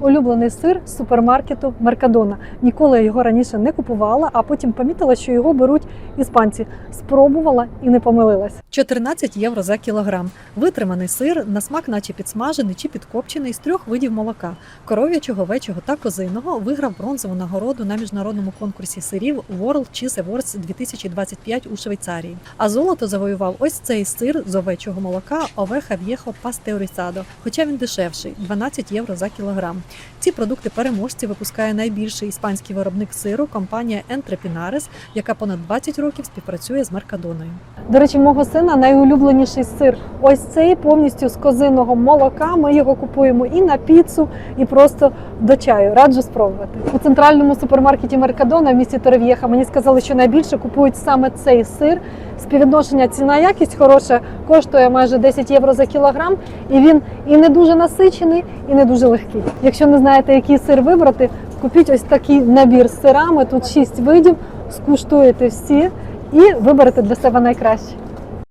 улюблений сир з супермаркету Меркадона. Ніколи його раніше не купувала, а потім помітила, що його беруть іспанці. Спробувала і не помилилась. 14 євро за кілограм. Витриманий сир на смак, наче підсмажений чи підкопчений з трьох видів молока: коров'ячого, овечого та козиного. Виграв бронзову нагороду на міжнародному конкурсі сирів World Cheese Awards 2025 у Швейцарії. А золото завоював ось цей сир з овечого молока Овеха В'єхо Пастерисадо, хоча він дешевший 12 євро за кілограм. Ці продукти переможці випускає найбільший іспанський виробник сиру компанія Entre Pinares, яка понад 20 років співпрацює з Меркадоною. До речі, мого сина найулюбленіший сир. Ось цей повністю з козиного молока. Ми його купуємо і на піцу, і просто до чаю. Раджу спробувати. У центральному супермаркеті Меркадона в місті Торев'єха мені сказали, що найбільше купують саме цей сир. Співвідношення ціна якість хороша, коштує майже 10 євро за кілограм, і він і не дуже насичений, і не дуже легкий. Якщо не знаєте, який сир вибрати, купіть ось такий набір з сирами. Тут 6 видів, скуштуєте всі і виберете для себе найкраще.